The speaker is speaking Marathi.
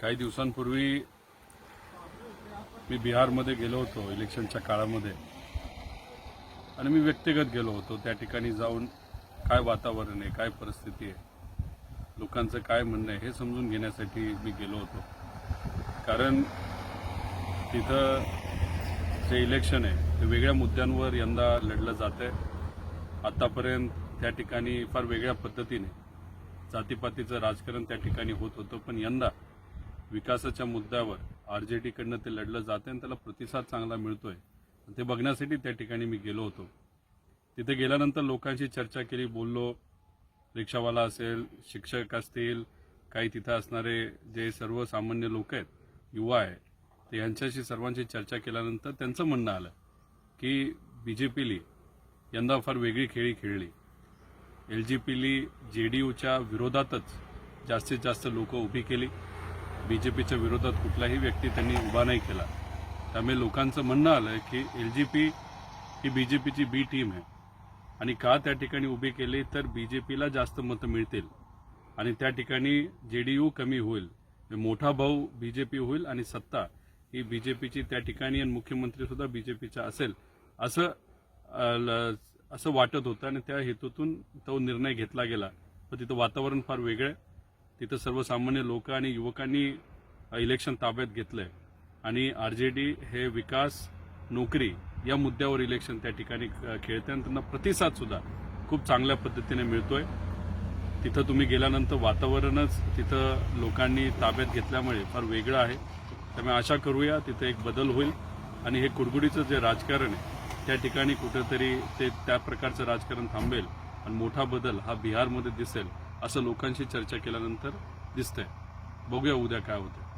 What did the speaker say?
काही दिवसांपूर्वी मी बिहारमध्ये गेलो होतो इलेक्शनच्या काळामध्ये. आणि मी व्यक्तिगत गेलो होतो. त्या ठिकाणी जाऊन काय वातावरण आहे काय परिस्थिती आहे लोकांचं काय म्हणणं आहे हे समजून घेण्यासाठी मी गेलो होतो. कारण तिथं जे इलेक्शन आहे ते वेगळ्या मुद्द्यांवर यंदा लढलं जात आहे आतापर्यंत त्या ठिकाणी फार वेगळ्या पद्धतीने जातीपातीचं राजकारण त्या ठिकाणी होत होतं. पण यंदा विकासाच्या मुद्द्यावर आर जे टीकडनं ते लढलं जात आहे आणि त्याला प्रतिसाद चांगला मिळतोय. ते बघण्यासाठी त्या ठिकाणी मी गेलो होतो. तिथे गेल्यानंतर लोकांशी चर्चा केली बोललो. रिक्षावाला असेल शिक्षक असतील काही तिथं असणारे जे सर्वसामान्य लोक आहेत युवा आहे ते यांच्याशी सर्वांशी चर्चा केल्यानंतर त्यांचं म्हणणं आलं की बी जे पीली यंदा फार वेगळी खेळी खेळली. एल जी पीली जे डी यूच्या विरोधातच जास्तीत जास्त लोकं उभी केली. बी जे पीच्या विरोधात कुठलाही व्यक्ती त्यांनी उभा नाही केला. त्यामुळे लोकांचं म्हणणं आलं की एल जी पी ही बी जे पीची बी टीम आहे. आणि का त्या ठिकाणी उभी केली तर बी जे पीला जास्त मतं मिळतील. आणि त्या ठिकाणी जे डी यू कमी होईल. मोठा भाऊ बी जे पी होईल आणि सत्ता ही बी जे पीची त्या ठिकाणी आणि मुख्यमंत्रीसुद्धा बी जे पीचा असेल असं ल- असं वाटत होतं. आणि त्या हेतूतून तो निर्णय घेतला गेला. पण तिथं वातावरण फार वेगळं आहे. तिथं सर्वसामान्य लोक आणि युवकांनी इलेक्शन ताब्यात घेतलंय. आणि आर जे डी हे विकास नोकरी या मुद्द्यावर इलेक्शन त्या ठिकाणी खेळते आणि त्यांना प्रतिसाद सुद्धा खूप चांगल्या पद्धतीने मिळतोय. तिथं तुम्ही गेल्यानंतर वातावरणच तिथं लोकांनी ताब्यात घेतल्यामुळे फार वेगळं आहे. त्यामुळे आशा करूया तिथं एक बदल होईल. आणि हे कुडकुडीचं जे राजकारण आहे त्या ठिकाणी कुठेतरी ते त्या प्रकारचं राजकारण थांबेल. आणि मोठा बदल हा बिहारमध्ये दिसेल. असं लोकांशी चर्चा केल्यानंतर दिसतंय. बघूया उद्या काय होतं